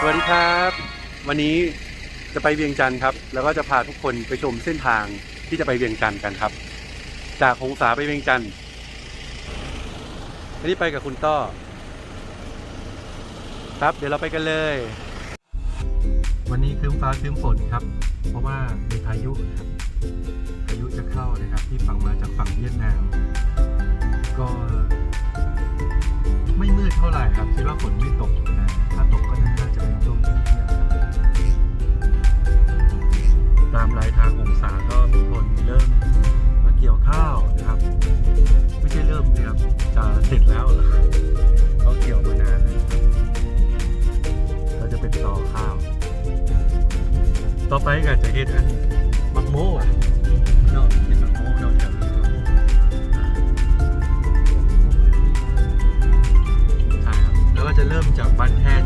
สวัสดีครับ วันนี้จะไปเวียงจันทร์ครับ แล้วก็จะพาทุกคนไปชมเส้นทางที่จะไปเวียงจันทร์กันครับ จากหงสาไปเวียงจันทร์วันนี้ไปกับคุณต้อ ครับเดี๋ยวเราไปกันเลย วันนี้คืมฟ้าคืมฝนครับ เพราะว่ามีพายุครับพายุจะเข้านะครับ ที่ฝั่งมาจากฝั่งเวียดนาม ก็ ไม่มืดเท่าไหร่ครับคิดว่าฝนไม่ตกนะถ้าตกก็น่าจะเป็นช่วงเที่ยงๆครับตามรายทางองศาก็มีคนเริ่มมาเกี่ยวข้าวนะครับ ไม่ใช่เริ่มนะครับจะเสร็จแล้วเขาเกี่ยวมานานแล้วก็จะเป็นต่อข้าว ต่อไปก็จะเฮ็ดอันมักโม่อะเนาะเป็นมักโม่เนาะ จะเริ่มจากบ้านแท่น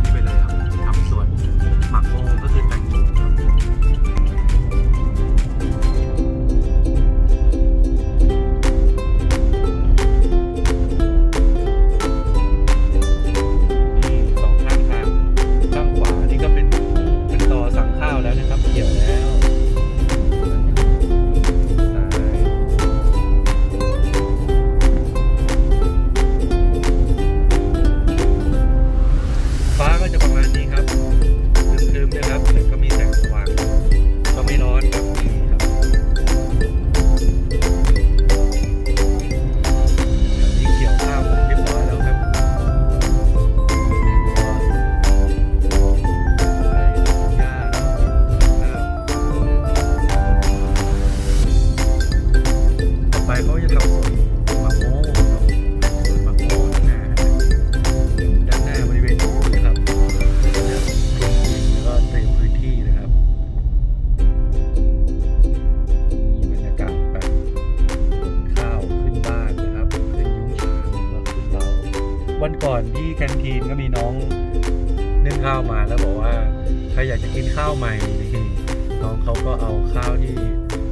มีน้องนึ่งข้าวมาแล้วบอกว่าใครอยากจะกินข้าวใหม่นี่น้องเขาก็เอาข้าวที่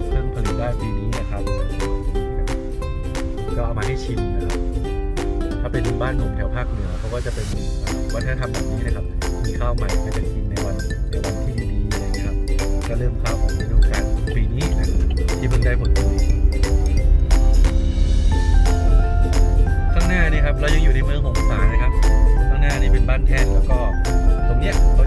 เพิ่งผลิตได้ปีนี้นะครับ ก็เอามาให้ชิมนะครับ ถ้าเป็นบ้านผมแถวภาคเหนือเขาก็จะเป็นเอ่อวัฒนธรรมแบบนี้นะครับ มีข้าวใหม่ก็จะกินในวันในวันที่ดีๆอะไรเงี้ยครับ ก็เริ่มข้าวของฤดูกาลปีนี้นะที่เพิ่งได้ผลผลิตข้างหน้านี่ครับเรายังอยู่ในเมืองหงสานะครับข้างหน้า นี่เป็นบ้านแท่นแล้วก็ตรงเนี้ยเขา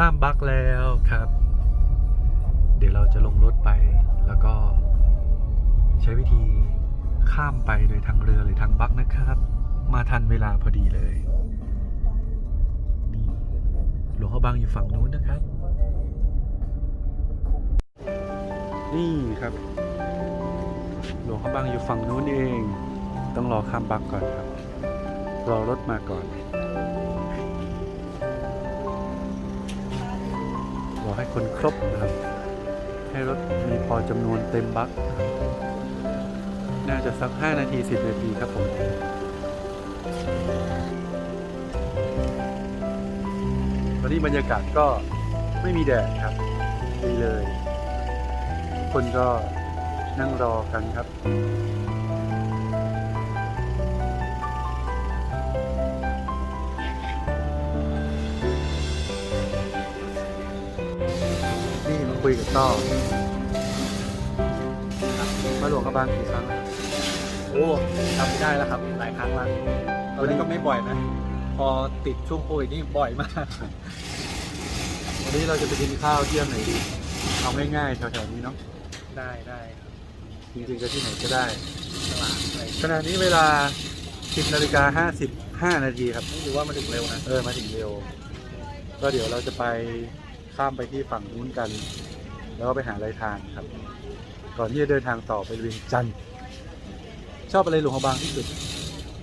ข้ามบักแล้วครับ เดี๋ยวเราจะลงรถไป แล้วก็ใช้วิธีข้ามไปโดยทางเรือหรือทางบักนะครับ มาทันเวลาพอดีเลยนี่หลวงขบางอยู่ฝั่งนู้นนะครับ นี่ครับ หลวงพระบางอยู่ฝั่งนู้นเอง ต้องรอข้ามบักก่อนครับ รอรถมาก่อน ให้คนครบนะครับ ให้รถมีพอจำนวนเต็มบัครับน่าจะสัก 5 นาที 10 นาทีครับผมตอนนี้บรรยากาศก็ไม่มีแดดครับดีเลย คนก็นั่งรอกันครับ ต้อครับมาหลวงกระบางกี่ครั้งแล้วโอ้ทำไม่ได้แล้วครับหลายครั้งแล้วตอนนี้ก็ไม่บ่อยนะ พอติดช่วงโควิดนี่บ่อยมาก วันนี้เราจะไปกินข้าวเที่ยงไหนดีเอาง่ายๆแถวๆนี้เนาะได้ได้ครับจริงๆก็ที่ไหนก็ได้ ตลาดอะไรขณะนี้เวลา 10นาฬิกา55นาทีครับนี่ถือว่ามันถึงเร็วนะ เออมาถึงเร็ว ก็เดี๋ยวเราจะไปข้ามไปที่ฝั่งนู้นกัน แล้วก็ไปหาอะไรทานครับ ก่อนที่จะเดินทางต่อไปเวียงจันทร์ชอบอะไรหลวงพระบางที่สุด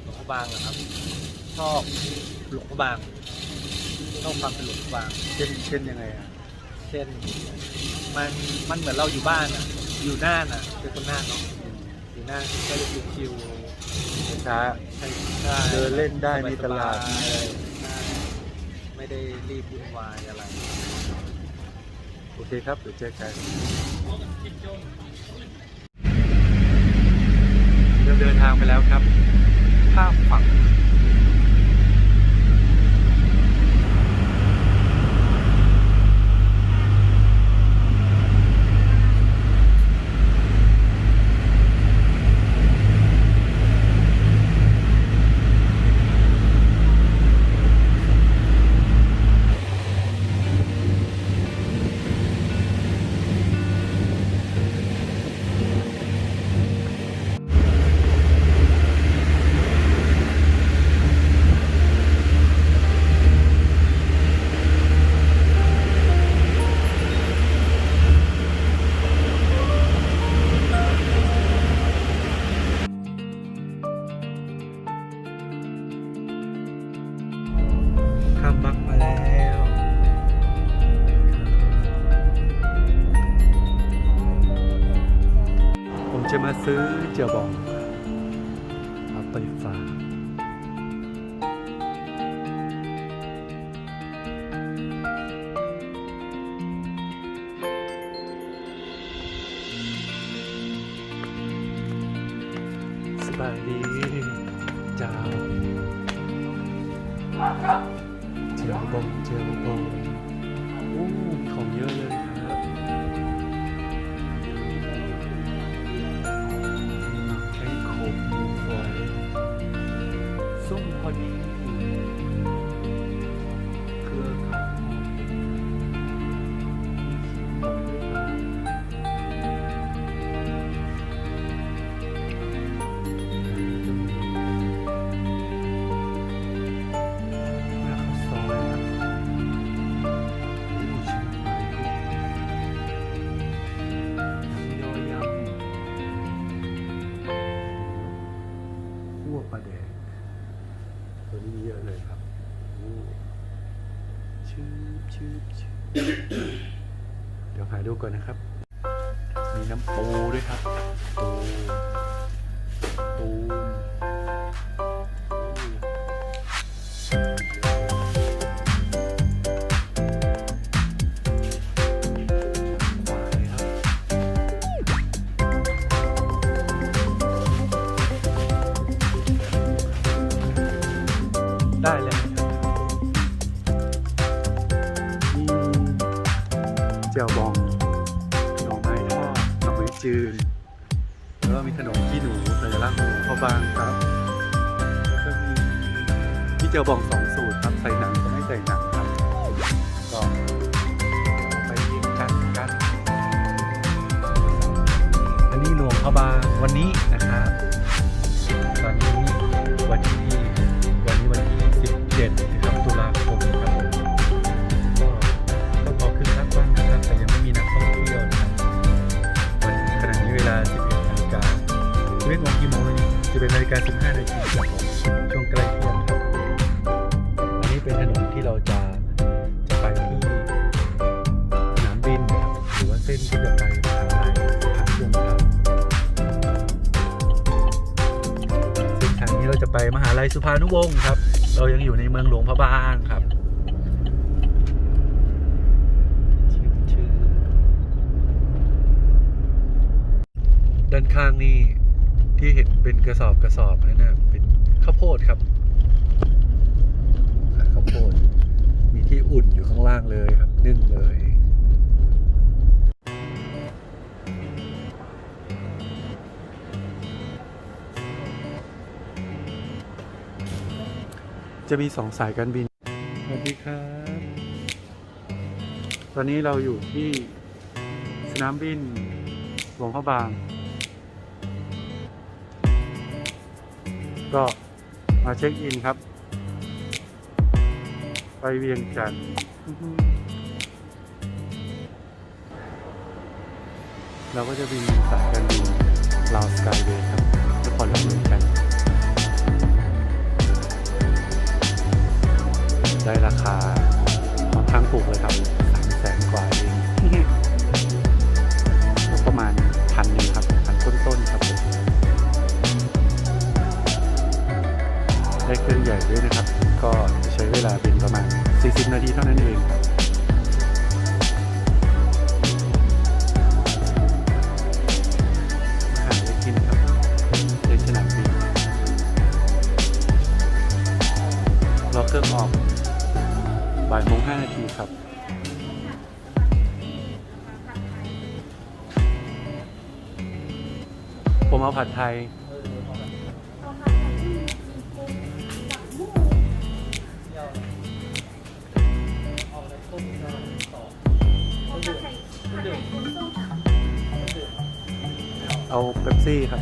หลวงพระบางนะครับ ชอบหลวงพระบางชอบความเป็นหลวงพระบาง เช่นเช่นยังไงอะเช่นมันมันเหมือนเราอยู่บ้านอะ อยู่น่านอะเป็นคนน่านเนาะอยู่น่านก็จะอยู่คิวช้าใช่ใช่เดินเล่นได้มีตลาดสบยๆมีอะไรใช่ไม่ได้รีบวุ่นวายอะไร โอเคครับ เดี๋ยวเจอกันเริ่มเดินทางไปแล้วครับ ข้ามฝั่ง มาซื้อเจียวบอง ชืบชืบชืบเดี๋ยวหาดูก่อนนะครับ มีน้ำปูด้วยครับ ปู ปู วบองหน่อไม้ทอดหน่อไม้จืนแล้วก็มีขนมขี้หนูสัญลักษณ์ของพ่อบางครับแล้วก็มีพี่เจียวบองสอง มหานุวงศ์ครับ เรายังอยู่ในเมืองหลวงพระบางครับด้านข้างนี่ที่เห็นเป็นกระสอบกระสอบนั่นนะเป็นข้าวโพดครับข้าวโพด มีที่อุ่นอยู่ข้างล่างเลยครับนึ่งเลย จะมีสองสายการบิน สวัสดีครับ ตอนนี้เราอยู่ที่สนามบินหลวงพระบาง ก็มาเช็คอินครับ ไปเวียงจันทร์เราก็จะบินสายการบินลาวสกายเวย์ครับนครหลวงเวียงจันทร์ ได้ราคาค่อนข้างถูกเลยครับสามแสนกว่าเองประมาณพันหนึ่งครับพันต้นๆครับผมได้เครื่องใหญ่ด้วยนะครับ ก็ใช้เวลาบินประมาณ 40 นาทีเท่านั้นเองครับ ผัดไทย เอาเป๊ปซี่ครับ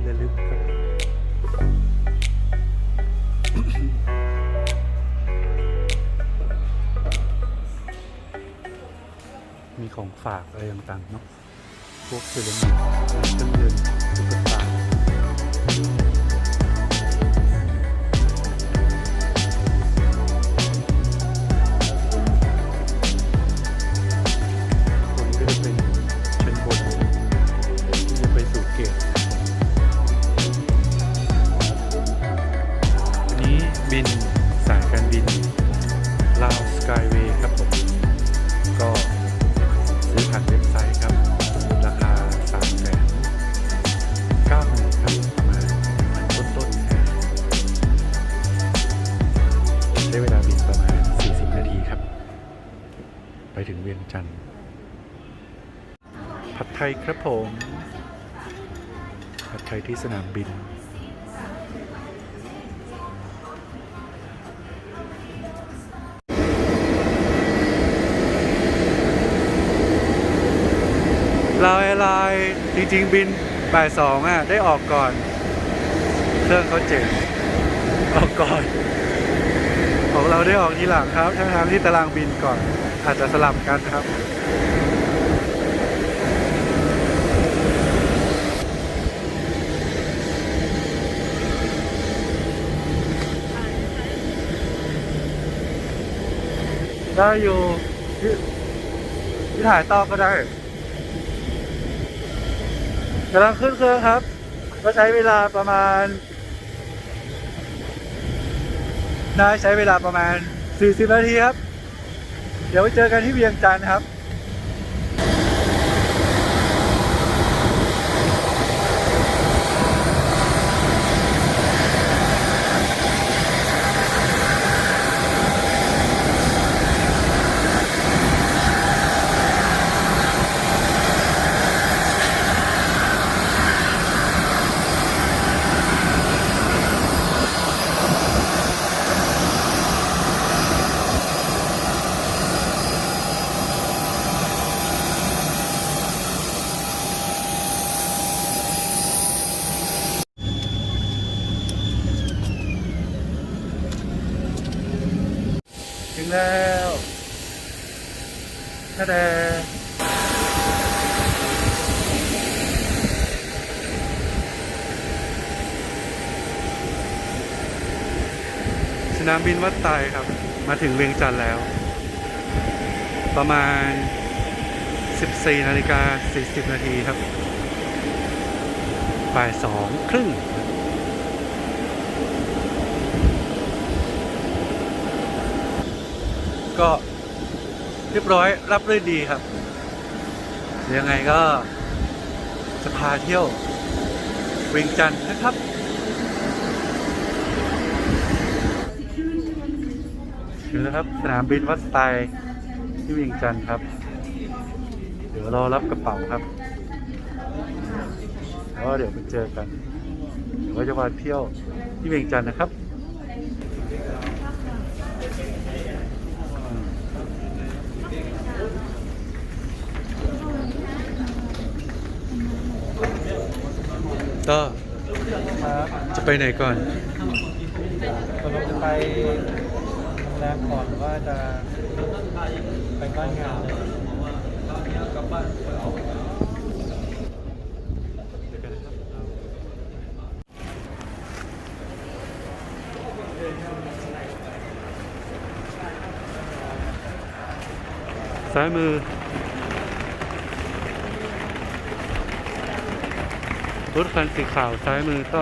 ที่ระลึกครับมีของฝากอะไรต่างๆเนาะพวกเซเลมิกเครื่องเงินตุ๊กตา จริง ๆ บินบ่ายสองอะ ได้ออกก่อน เครื่องเขาเจ๋งออกก่อน ของเราได้ออกทีหลังครับทั้งทางที่ตารางบินก่อน อาจจะสลับกันครับ ได้อยู่ที่ที่ถ่ายต่อก็ได้ กำลังขึ้นเครื่องครับ ก็ใช้เวลาประมาณได้ใช้เวลาประมาณ 40 นาทีครับ เดี๋ยวไปเจอกันที่เวียงจันทร์ครับ ถึงแล้วท่าแดส นามบินวัดไตครับ มาถึงเวียงจันทร์แล้ว ประมาณ 14นาฬิกา40 นาทีครับบ่ายสองครึ่งก็เรียบร้อยรับรื่นดีครับ ยังไงก็จะพาเที่ยวเวียงจันทร์นะครับ ถึงแล้วครับสนามบินวัดสไตล์ที่เวียงจันทร์ครับ เดี๋ยวรอรับกระเป๋าครับแล้วก็เดี๋ยวไปเจอกันเดี๋ยวจะมาเที่ยวที่เวียงจันทร์นะครับก็ครับจะไปไหนก่อนตกลงจะไป แรมก่อนว่าจะไปบ้านงานกลับบ้านซ้ายมือรถคันสีขาวซ้ายมือก็